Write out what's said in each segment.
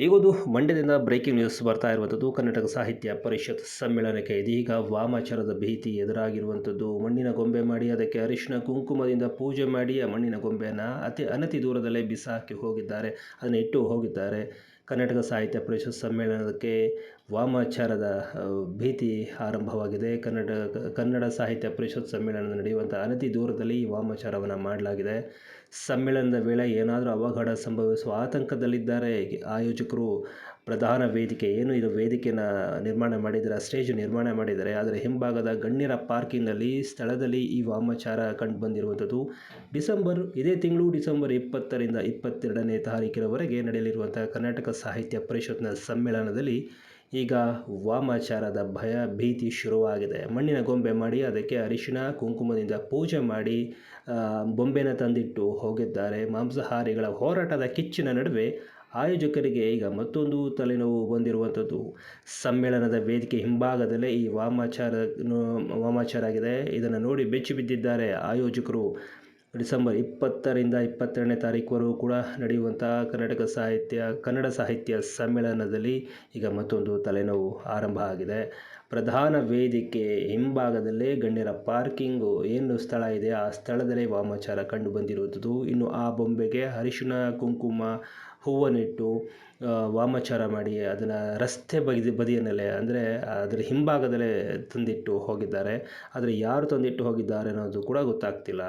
ಈಗೊಂದು ಮಂಡ್ಯದಿಂದ breaking news ಬರ್ತಾ ಇರುವಂಥದ್ದು. ಕರ್ನಾಟಕ ಸಾಹಿತ್ಯ ಪರಿಷತ್ ಸಮ್ಮೇಳನಕ್ಕೆ ಇದೀಗ ವಾಮಾಚಾರದ ಭೀತಿ ಎದುರಾಗಿರುವಂಥದ್ದು. ಮಣ್ಣಿನ ಗೊಂಬೆ ಮಾಡಿ, ಅದಕ್ಕೆ ಅರಿಶಿನ ಕುಂಕುಮದಿಂದ ಪೂಜೆ ಮಾಡಿ, ಆ ಮಣ್ಣಿನ ಗೊಂಬೆಯನ್ನು ಅತಿ ಅನತಿ ದೂರದಲ್ಲೇ ಬಿಸಾಕಿ ಹೋಗಿದ್ದಾರೆ. ಅದನ್ನು ಇಟ್ಟು ಹೋಗಿದ್ದಾರೆ. ಕರ್ನಾಟಕ ಸಾಹಿತ್ಯ ಪರಿಷತ್ ಸಮ್ಮೇಳನಕ್ಕೆ ವಾಮಾಚಾರದ ಭೀತಿ ಆರಂಭವಾಗಿದೆ. ಕನ್ನಡ ಕನ್ನಡ ಸಾಹಿತ್ಯ ಪರಿಷತ್ ಸಮ್ಮೇಳನ ನಡೆಯುವಂಥ ಅನತಿ ದೂರದಲ್ಲಿ ಈ ವಾಮಾಚಾರವನ್ನು ಮಾಡಲಾಗಿದೆ. ಸಮ್ಮೇಳನದ ವೇಳೆ ಏನಾದರೂ ಅವಘಡ ಸಂಭವಿಸುವ ಆತಂಕದಲ್ಲಿದ್ದಾರೆ. ಆಯೋಜಕರು ಪ್ರಧಾನ ವೇದಿಕೆ, ಏನು ಇದು ವೇದಿಕೆನ ನಿರ್ಮಾಣ ಮಾಡಿದ್ದಾರೆ, ಸ್ಟೇಜ್ ನಿರ್ಮಾಣ ಮಾಡಿದ್ದಾರೆ ಅದರ ಹಿಂಭಾಗದ ಗಣ್ಯರ ಪಾರ್ಕಿಂಗ್ನಲ್ಲಿ, ಸ್ಥಳದಲ್ಲಿ ಈ ವಾಮಾಚಾರ ಕಂಡು ಬಂದಿರುವಂಥದ್ದು. ಡಿಸೆಂಬರ್, ಇದೇ ತಿಂಗಳು ಡಿಸೆಂಬರ್ ಇಪ್ಪತ್ತರಿಂದ ಇಪ್ಪತ್ತೆರಡನೇ ತಾರೀಕಿನವರೆಗೆ ನಡೆಯಲಿರುವಂಥ ಕರ್ನಾಟಕ ಸಾಹಿತ್ಯ ಪರಿಷತ್ನ ಸಮ್ಮೇಳನದಲ್ಲಿ ಈಗ ವಾಮಾಚಾರದ ಭಯ ಭೀತಿ ಶುರುವಾಗಿದೆ. ಮಣ್ಣಿನ ಗೊಂಬೆ ಮಾಡಿ, ಅದಕ್ಕೆ ಅರಿಶಿನ ಕುಂಕುಮದಿಂದ ಪೂಜೆ ಮಾಡಿ ಬೊಂಬೆನ ತಂದಿಟ್ಟು ಹೋಗಿದ್ದಾರೆ. ಮಾಂಸಾಹಾರಿಗಳ ಹೋರಾಟದ ಕಿಚ್ಚಿನ ನಡುವೆ ಆಯೋಜಕರಿಗೆ ಈಗ ಮತ್ತೊಂದು ತಲೆನೋವು ಬಂದಿರುವಂಥದ್ದು. ಸಮ್ಮೇಳನದ ವೇದಿಕೆ ಹಿಂಭಾಗದಲ್ಲೇ ಈ ವಾಮಾಚಾರ ವಾಮಾಚಾರ ಆಗಿದೆ. ಇದನ್ನು ನೋಡಿ ಬೆಚ್ಚಿ ಬಿದ್ದಿದ್ದಾರೆ ಆಯೋಜಕರು. ಡಿಸೆಂಬರ್ ಇಪ್ಪತ್ತರಿಂದ ಇಪ್ಪತ್ತೆರಡನೇ ತಾರೀಕುವರೆಗೂ ಕೂಡ ನಡೆಯುವಂಥ ಕರ್ನಾಟಕ ಸಾಹಿತ್ಯ, ಕನ್ನಡ ಸಾಹಿತ್ಯ ಸಮ್ಮೇಳನದಲ್ಲಿ ಈಗ ಮತ್ತೊಂದು ತಲೆನೋವು ಆರಂಭ ಆಗಿದೆ. ಪ್ರಧಾನ ವೇದಿಕೆ ಹಿಂಭಾಗದಲ್ಲೇ ಗಣ್ಯರ ಪಾರ್ಕಿಂಗು ಏನು ಸ್ಥಳ ಇದೆ? ಆ ಸ್ಥಳದಲ್ಲೇ ವಾಮಾಚಾರ ಕಂಡು ಬಂದಿರುವಂಥದ್ದು. ಇನ್ನು ಆ ಬೊಂಬೆಗೆ ಅರಿಶಿಣ ಕುಂಕುಮ ಹೂವನ್ನಿಟ್ಟು ವಾಮಾಚಾರ ಮಾಡಿ ಅದನ್ನು ರಸ್ತೆ ಬದಿ ಬದಿಯನ್ನಲ್ಲೇ ಅಂದರೆ ಅದರ ಹಿಂಭಾಗದಲ್ಲೇ ತಂದಿಟ್ಟು ಹೋಗಿದ್ದಾರೆ. ಆದರೆ ಯಾರು ತಂದಿಟ್ಟು ಹೋಗಿದ್ದಾರೆ ಅನ್ನೋದು ಕೂಡ ಗೊತ್ತಾಗ್ತಿಲ್ಲ.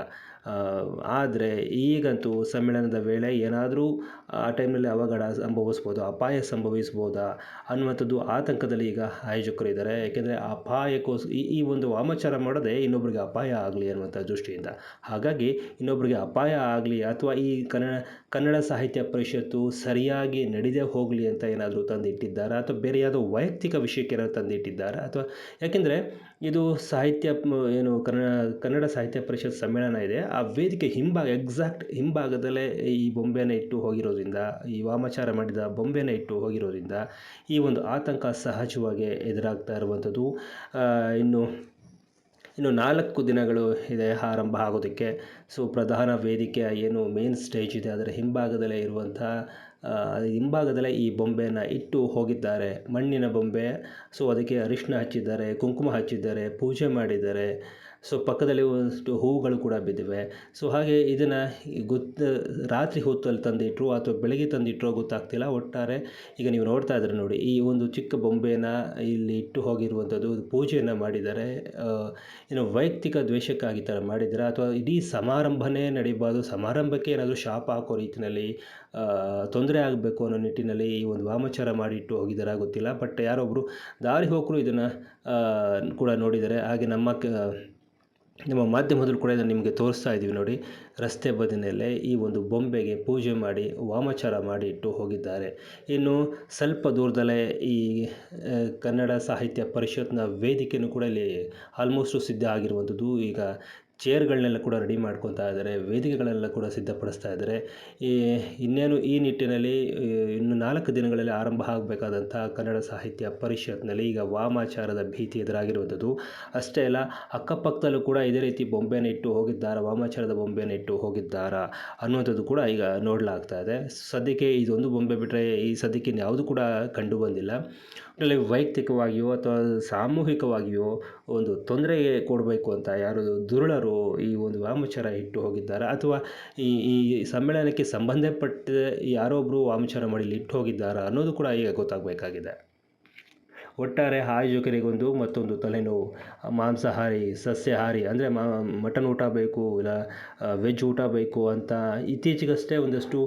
ಆದರೆ ಈಗಂತೂ ಸಮ್ಮೇಳನದ ವೇಳೆ ಏನಾದರೂ, ಆ ಟೈಮ್ನಲ್ಲಿ ಅವಘಡ ಸಂಭವಿಸ್ಬೋದು, ಅಪಾಯ ಸಂಭವಿಸ್ಬೋದಾ ಅನ್ನುವಂಥದ್ದು ಆತಂಕದಲ್ಲಿ ಈಗ ಆಯೋಜಕರು ಇದ್ದಾರೆ. ಯಾಕೆಂದರೆ ಅಪಾಯಕ್ಕೋಸ್, ಈ ಈ ಒಂದು ವಾಮಾಚಾರ ಮಾಡೋದೇ ಇನ್ನೊಬ್ಬರಿಗೆ ಅಪಾಯ ಆಗಲಿ ಅನ್ನುವಂಥ ದೃಷ್ಟಿಯಿಂದ. ಹಾಗಾಗಿ ಇನ್ನೊಬ್ಬರಿಗೆ ಅಪಾಯ ಆಗಲಿ ಅಥವಾ ಈ ಕನ್ನಡ ಕನ್ನಡ ಸಾಹಿತ್ಯ ಪರಿಷತ್ತು ಸರಿಯಾಗಿ ನಡೆದೇ ಹೋಗಲಿ ಅಂತ ಏನಾದರೂ ತಂದಿಟ್ಟಿದ್ದಾರಾ? ಅಥವಾ ಬೇರೆ ಯಾವುದೋ ವೈಯಕ್ತಿಕ ವಿಷಯಕ್ಕೆ ಏನಾದರೂ ತಂದಿಟ್ಟಿದ್ದಾರಾ? ಅಥವಾ ಯಾಕೆಂದರೆ ಇದು ಸಾಹಿತ್ಯ, ಏನು ಕನ್ನಡ ಕನ್ನಡ ಸಾಹಿತ್ಯ ಪರಿಷತ್ ಸಮ್ಮೇಳನ ಇದೆ. ಆ ವೇದಿಕೆ ಹಿಂಭಾಗ ಎಕ್ಸಾಕ್ಟ್ ಹಿಂಭಾಗದಲ್ಲೇ ಈ ಬೊಂಬೆನ ಇಟ್ಟು ಹೋಗಿರೋದ್ರಿಂದ, ಈ ವಾಮಾಚಾರ ಮಾಡಿದ ಬೊಂಬೆನ ಇಟ್ಟು ಹೋಗಿರೋದ್ರಿಂದ ಈ ಒಂದು ಆತಂಕ ಸಹಜವಾಗಿ ಎದುರಾಗ್ತಾ ಇರುವಂಥದ್ದು. ಇನ್ನು ಇನ್ನು ನಾಲ್ಕು ದಿನಗಳು ಇದೆ ಆರಂಭ ಆಗೋದಕ್ಕೆ. ಸೊ ಪ್ರಧಾನ ವೇದಿಕೆ ಏನು ಮೇನ್ ಸ್ಟೇಜ್ ಇದೆ, ಅದರ ಹಿಂಭಾಗದಲ್ಲೇ ಇರುವಂಥ ಹಿಂಭಾಗದಲ್ಲೇ ಈ ಬೊಂಬೆಯನ್ನು ಇಟ್ಟು ಹೋಗಿದ್ದಾರೆ. ಮಣ್ಣಿನ ಬೊಂಬೆ. ಸೊ ಅದಕ್ಕೆ ಅರಿಶಿನ ಹಚ್ಚಿದ್ದಾರೆ, ಕುಂಕುಮ ಹಚ್ಚಿದ್ದಾರೆ, ಪೂಜೆ ಮಾಡಿದ್ದಾರೆ. ಸೊ ಪಕ್ಕದಲ್ಲಿ ಒಂದಷ್ಟು ಹೂವುಗಳು ಕೂಡ ಬಿದ್ದಿವೆ. ಸೊ ಹಾಗೆ ಇದನ್ನು ಗೊತ್ತ, ರಾತ್ರಿ ಹೊತ್ತಲ್ಲಿ ತಂದಿಟ್ಟರು ಅಥವಾ ಬೆಳಗ್ಗೆ ತಂದಿಟ್ರೋ ಗೊತ್ತಾಗ್ತಿಲ್ಲ. ಒಟ್ಟಾರೆ ಈಗ ನೀವು ನೋಡ್ತಾ ಇದ್ರೆ ನೋಡಿ, ಈ ಒಂದು ಚಿಕ್ಕ ಬೊಂಬೆನ ಇಲ್ಲಿ ಇಟ್ಟು ಹೋಗಿರುವಂಥದ್ದು ಪೂಜೆಯನ್ನು ಮಾಡಿದ್ದಾರೆ. ಏನು ವೈಯಕ್ತಿಕ ದ್ವೇಷಕ್ಕಾಗಿ ಥರ ಮಾಡಿದ್ದಾರೆ. ಅಥವಾ ಇಡೀ ಸಮಾರಂಭನೇ ನಡೀಬಾರ್ದು. ಸಮಾರಂಭಕ್ಕೆ ಏನಾದರೂ ಶಾಪ ಹಾಕೋ ರೀತಿಯಲ್ಲಿ ತೊಂದರೆ ಆಗಬೇಕು ಅನ್ನೋ ನಿಟ್ಟಿನಲ್ಲಿ ಈ ಒಂದು ವಾಮಾಚಾರ ಮಾಡಿಟ್ಟು ಹೋಗಿದ್ದಾರೆ ಗೊತ್ತಿಲ್ಲ. ಬಟ್ ಯಾರೊಬ್ಬರು ದಾರಿ ಹೋಕರು ಇದನ್ನು ಕೂಡ ನೋಡಿದ್ದಾರೆ. ಹಾಗೆ ನಮ್ಮ ಕ ನಮ್ಮ ಮಾಧ್ಯಮದಲ್ಲೂ ಕೂಡ ಇದನ್ನು ನಿಮಗೆ ತೋರಿಸ್ತಾ ಇದ್ದೀವಿ ನೋಡಿ. ರಸ್ತೆ ಬದಿನಲ್ಲೇ ಈ ಒಂದು ಬೊಂಬೆಗೆ ಪೂಜೆ ಮಾಡಿ, ವಾಮಾಚಾರ ಮಾಡಿ ಇಟ್ಟು ಹೋಗಿದ್ದಾರೆ. ಇನ್ನು ಸ್ವಲ್ಪ ದೂರದಲ್ಲೇ ಈ ಕನ್ನಡ ಸಾಹಿತ್ಯ ಪರಿಷತ್ನ ವೇದಿಕೆಯೂ ಕೂಡ ಇಲ್ಲಿ ಆಲ್ಮೋಸ್ಟು ಸಿದ್ಧ ಆಗಿರುವಂಥದ್ದು. ಈಗ ಚೇರ್ಗಳನ್ನೆಲ್ಲ ಕೂಡ ರೆಡಿ ಮಾಡ್ಕೊತಾ ಇದ್ದಾರೆ ವೇದಿಕೆಗಳೆಲ್ಲ ಕೂಡ ಸಿದ್ಧಪಡಿಸ್ತಾ ಇದ್ದಾರೆ. ಈ ಇನ್ನೇನು ಈ ನಿಟ್ಟಿನಲ್ಲಿ ಇನ್ನು ನಾಲ್ಕು ದಿನಗಳಲ್ಲಿ ಆರಂಭ ಆಗಬೇಕಾದಂಥ ಕನ್ನಡ ಸಾಹಿತ್ಯ ಪರಿಷತ್ನಲ್ಲಿ ಈಗ ವಾಮಾಚಾರದ ಭೀತಿ ಎದುರಾಗಿರುವಂಥದ್ದು. ಅಷ್ಟೇ ಅಲ್ಲ, ಅಕ್ಕಪಕ್ಕದಲ್ಲೂ ಕೂಡ ಇದೇ ರೀತಿ ಬೊಂಬೆನ ಇಟ್ಟು ಹೋಗಿದ್ದಾರಾ, ವಾಮಾಚಾರದ ಬೊಂಬೆನ ಇಟ್ಟು ಹೋಗಿದ್ದಾರಾ ಅನ್ನುವಂಥದ್ದು ಕೂಡ ಈಗ ನೋಡಲಾಗ್ತಾ ಇದೆ. ಸದ್ಯಕ್ಕೆ ಇದೊಂದು ಬೊಂಬೆ ಬಿಟ್ಟರೆ ಈ ಸದ್ಯಕ್ಕೆ ಇನ್ಯಾವುದು ಕೂಡ ಕಂಡು ಬಂದಿಲ್ಲ. ಒಟ್ಟಿನಲ್ಲಿ ವೈಯಕ್ತಿಕವಾಗಿಯೋ ಅಥವಾ ಸಾಮೂಹಿಕವಾಗಿಯೋ ಒಂದು ತೊಂದರೆಗೆ ಕೊಡಬೇಕು ಅಂತ ಯಾರು ದುರುಳರು ಈ ಒಂದು ವಾಮಚಾರ ಇಟ್ಟು ಹೋಗಿದ್ದಾರೆ ಅಥವಾ ಈ ಈ ಸಮ್ಮೇಳನಕ್ಕೆ ಸಂಬಂಧಪಟ್ಟ ಯಾರೊಬ್ಬರು ವಾಮಚಾರ ಮಾಡಿ ಇಲ್ಲಿ ಇಟ್ಟು ಹೋಗಿದ್ದಾರಾ ಅನ್ನೋದು ಕೂಡ ಈಗ ಗೊತ್ತಾಗಬೇಕಾಗಿದೆ. ಒಟ್ಟಾರೆ ಆಯೋಜಕರಿಗೊಂದು ಮತ್ತೊಂದು ತಲೆನೋವು. ಮಾಂಸಾಹಾರಿ, ಸಸ್ಯಾಹಾರಿ, ಅಂದರೆ ಮಟನ್ ಊಟ ಬೇಕು, ಇಲ್ಲ ವೆಜ್ ಊಟ ಬೇಕು ಅಂತ ಇತ್ತೀಚೆಗಷ್ಟೇ ಒಂದಷ್ಟು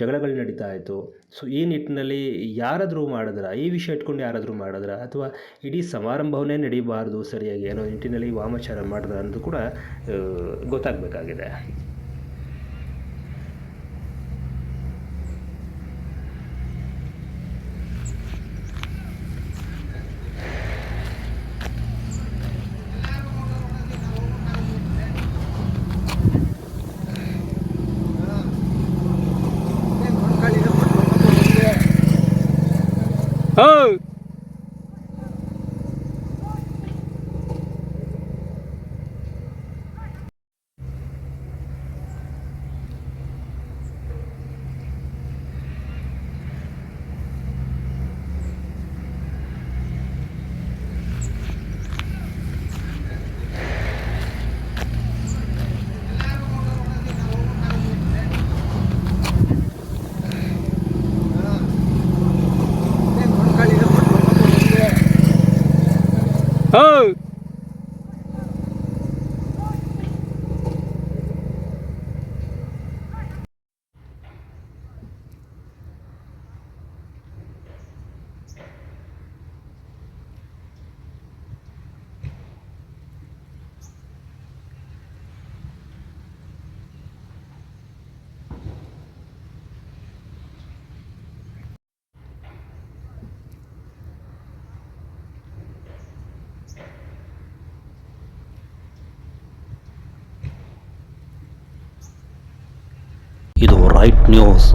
ಜಗಳಗಳು ನಡೀತಾ ಇತ್ತು. ಸೊ ಈ ನಿಟ್ಟಿನಲ್ಲಿ ಯಾರಾದರೂ ಮಾಡಿದ್ರ? ಈ ವಿಷಯ ಇಟ್ಕೊಂಡು ಯಾರಾದರೂ ಮಾಡಿದ್ರ? ಅಥವಾ ಇಡೀ ಸಮಾರಂಭವನ್ನೇ ನಡೀಬಾರ್ದು ಸರಿಯಾಗಿ ಏನೋ ನಿಟ್ಟಿನಲ್ಲಿ ವಾಮಾಚಾರ ಮಾಡಿದ್ರ ಅನ್ನೋದು ಕೂಡ ಗೊತ್ತಾಗಬೇಕಾಗಿದೆ. હા. Right news